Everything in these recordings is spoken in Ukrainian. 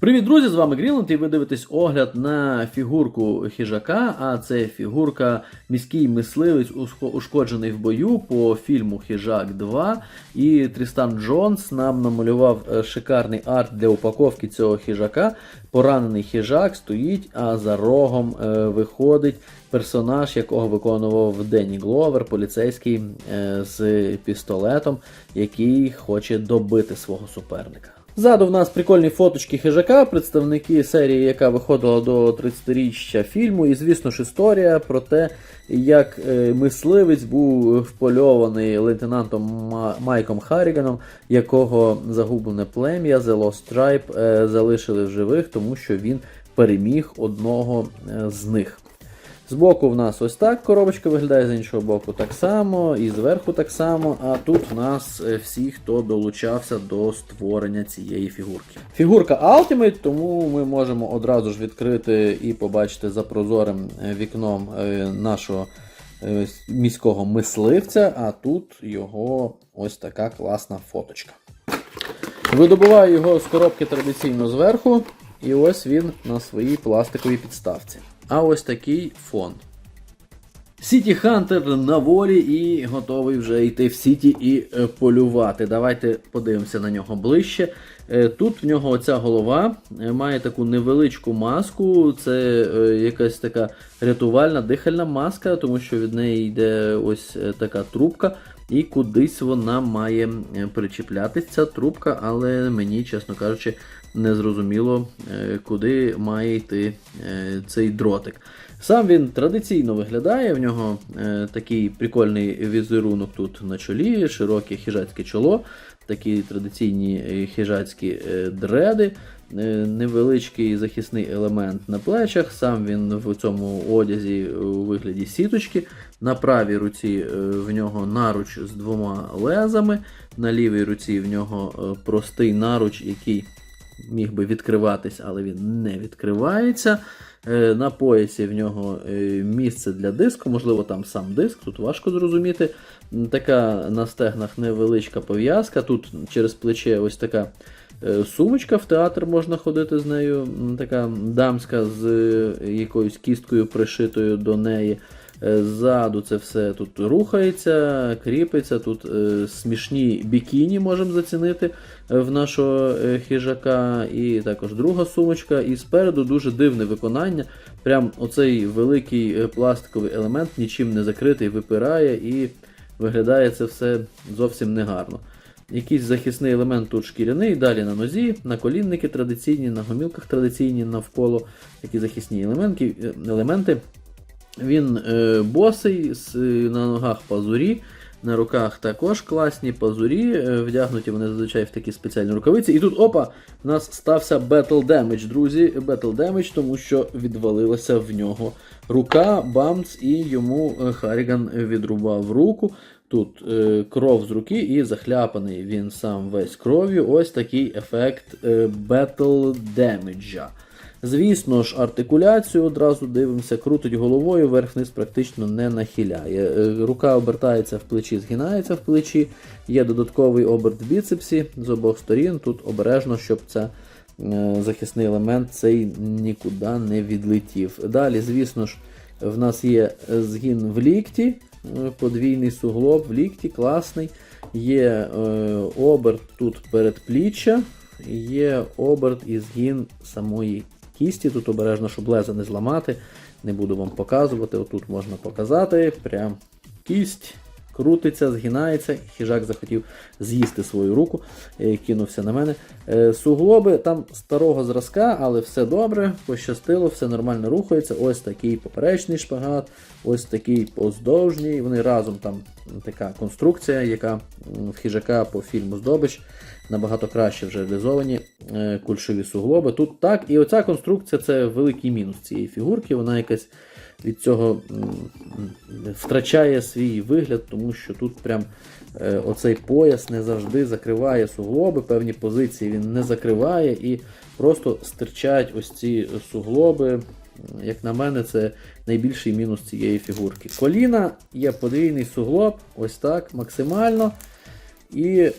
Привіт, друзі! З вами Грінланд, і ви дивитесь огляд на фігурку хижака. А це фігурка міський мисливець, ушкоджений в бою по фільму Хижак 2. І Трістан Джонс нам намалював е, шикарний арт для упаковки цього хижака. Поранений хижак стоїть, а за рогом е, виходить персонаж, якого виконував Денні Гловер, поліцейський е, з пістолетом, який хоче добити свого суперника. Ззаду в нас прикольні фоточки хижака, представники серії, яка виходила до 30-річчя фільму, і, звісно ж, історія про те, як е, мисливець був впольований лейтенантом Майком Харріганом, якого загублене плем'я The Lost Tribe е, залишили в живих, тому що він переміг одного е, з них. Збоку в нас ось так коробочка виглядає, з іншого боку так само, і зверху так само. А тут в нас е, всі, хто долучався до створення цієї фігурки. Фігурка Ultimate, тому ми можемо одразу ж відкрити і побачити за прозорим е, вікном е, нашого міського мисливця, а тут його ось така класна фоточка. Видобуваю його з коробки традиційно зверху, і ось він на своїй пластиковій підставці. А ось такий фон. Сіті Хантер на волі і готовий вже йти в Сіті і е, полювати. Давайте подивимося на нього ближче. Е, Тут в нього оця голова е, має таку невеличку маску. Це якась така рятувальна дихальна маска, тому що від неї йде ось така трубка. І кудись вона має причіплятися ця трубка, але мені, чесно кажучи, не зрозуміло, е, куди має йти е, цей дротик. Сам він традиційно виглядає, в нього е, такий прикольний візерунок тут на чолі, широке хижацьке чоло, такі традиційні хижацькі дреди, невеличкий захисний елемент на плечах. Сам він в цьому одязі у вигляді сіточки. На правій руці в нього наруч з двома лезами, на лівій руці в нього простий наруч, який міг би відкриватись, але він не відкривається. Е, На поясі в нього е, місце для диску, можливо, там сам диск, тут важко зрозуміти. Така на стегнах невеличка пов'язка. Тут через плече ось така е, сумочка, в театр можна ходити з нею. Така дамська з якоюсь кісткою пришитою до неї. Е, Ззаду це все тут рухається, кріпиться. Тут е, смішні бікіні можемо зацінити е, в нашого хижака. І також друга сумочка. І спереду дуже дивне виконання. Прям оцей великий пластиковий елемент нічим не закритий, випирає і виглядає це все зовсім негарно. Якийсь захисний елемент тут шкіряний, далі на нозі, на колінники традиційні, на гомілках традиційні навколо такі захисні елементи. елементи. Він е, босий, на ногах пазурі, на руках також класні пазурі. Е, вдягнуті вони зазвичай в такі спеціальні рукавиці. І тут опа, у нас стався Battle Damage, друзі. Battle Damage, тому що відвалилася в нього рука, бамц, і йому е, Харріган відрубав руку. Тут е, кров з руки і захляпаний він сам весь кров'ю. Ось такий ефект е, Battle Damage. Звісно ж, артикуляцію одразу дивимося, крутить головою, вверх-вниз практично не нахиляє. Е, Рука обертається в плечі, згинається в плечі, є додатковий оберт в біцепсі з обох сторін. Тут обережно, щоб ця е, захисний елемент цей нікуди не відлетів. Далі, звісно ж, в нас є згін в лікті, е, подвійний суглоб в лікті, класний. Є оберт тут передпліччя, є оберт і згін самої кісті. Тут обережно, щоб леза не зламати. Не буду вам показувати. Отут можна показати. Прям кість. Крутиться, згинається, хижак захотів з'їсти свою руку, е, кинувся на мене. Е, Суглоби там старого зразка, але все добре, пощастило, все нормально рухається. Ось такий поперечний шпагат, ось такий поздовжній. Вони разом там така конструкція, яка в хижака по фільму Здобич набагато краще вже реалізовані е, кульшові суглоби. Тут так, і оця конструкція це великий мінус цієї фігурки. Вона якась від цього втрачає свій вигляд, тому що тут прям е, оцей пояс не завжди закриває суглоби, певні позиції він не закриває і просто стирчать ось ці суглоби. Як на мене, це найбільший мінус цієї фігурки. Коліна є подвійний суглоб, ось так, максимально. І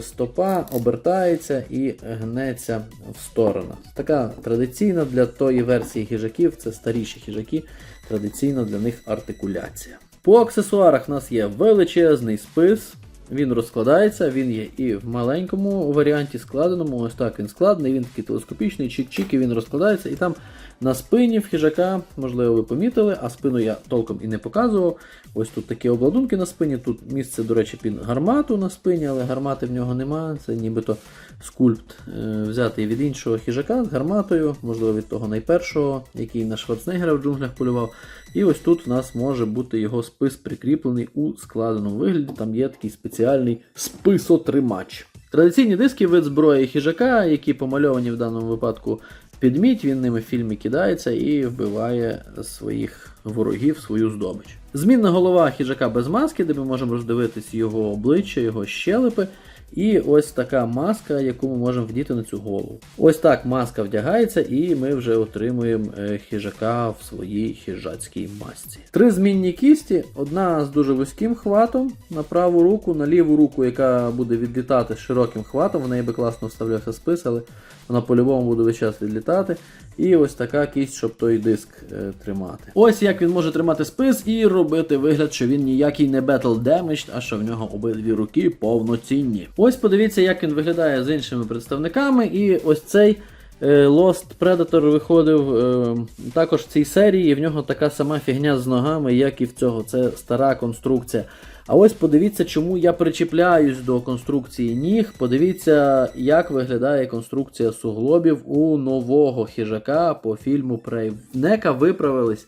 стопа обертається і гнеться в сторону. Така традиційна для тої версії хижаків, це старіші хижаки, традиційна для них артикуляція. По аксесуарах в нас є величезний спис. Він розкладається, він є і в маленькому варіанті складеному. Ось так він складений, він такий телескопічний, чик-чик, і він розкладається. І там на спині в хижака, можливо, ви помітили, а спину я толком і не показував. Ось тут такі обладунки на спині. Тут місце, до речі, під гармату на спині, але гармати в нього немає. Це нібито скульпт е, взятий від іншого хижака з гарматою, можливо, від того найпершого, який на Шварценеггера в джунглях полював. І ось тут в нас може бути його спис прикріплений у складеному вигляді. Там є такий спеціальний списотримач. Традиційні диски вид зброї хижака, які помальовані в даному випадку під мідь, він ними в фільмі кидається і вбиває своїх ворогів, свою здобич. Змінна голова хижака без маски, де ми можемо роздивитись його обличчя, його щелепи. І ось така маска, яку ми можемо вдіти на цю голову. Ось так маска вдягається, і ми вже отримуємо е, хижака в своїй хижацькій масці. Три змінні кісті: одна з дуже вузьким хватом на праву руку, на ліву руку, яка буде відлітати широким хватом. В неї би класно вставлявся спис, але вона по-любому буде весь час відлітати. І ось така кість, щоб той диск е, тримати. Ось як він може тримати спис і робити вигляд, що він ніякий не Battle Damaged, а що в нього обидві руки повноцінні. Ось подивіться, як він виглядає з іншими представниками. І ось цей Lost Predator виходив е, також в цій серії, і в нього така сама фігня з ногами, як і в цього. Це стара конструкція. А ось подивіться, чому я причіпляюсь до конструкції ніг. Подивіться, як виглядає конструкція суглобів у нового хижака по фільму Prey. Нека виправились.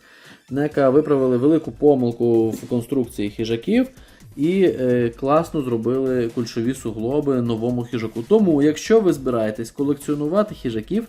Нека виправили велику помилку в конструкції хижаків і е, класно зробили кульшові суглоби новому хижаку. Тому, якщо ви збираєтесь колекціонувати хижаків,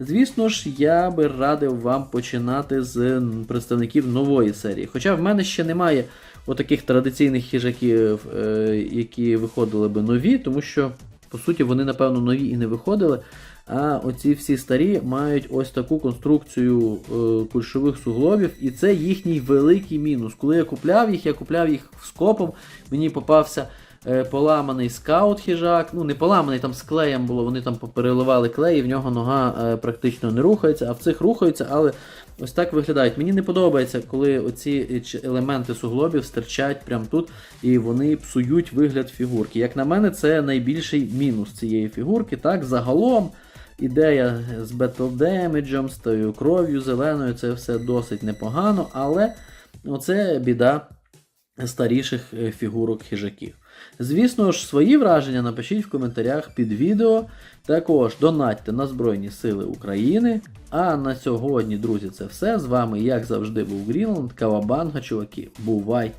звісно ж, я би радив вам починати з представників нової серії. Хоча в мене ще немає отаких традиційних хижаків, е, які виходили би нові, тому що, по суті, вони, напевно, нові і не виходили. А оці всі старі мають ось таку конструкцію е, кульшових суглобів, і це їхній великий мінус. Коли я купляв їх, я купляв їх скопом, мені попався е, поламаний скаут хижак. Ну, не поламаний, там з клеєм було, вони там переливали клей, і в нього нога е, практично не рухається, а в цих рухаються, але ось так виглядають. Мені не подобається, коли оці елементи суглобів стирчать прямо тут, і вони псують вигляд фігурки. Як на мене, це найбільший мінус цієї фігурки. Так, загалом. Ідея з Battle Damage, з тою кров'ю зеленою, це все досить непогано, але оце біда старіших е, фігурок хижаків. Звісно ж, свої враження напишіть в коментарях під відео. Також донатьте на Збройні Сили України. А на сьогодні, друзі, це все. З вами, як завжди, був Грінланд, Кавабанга, чуваки. Бувай!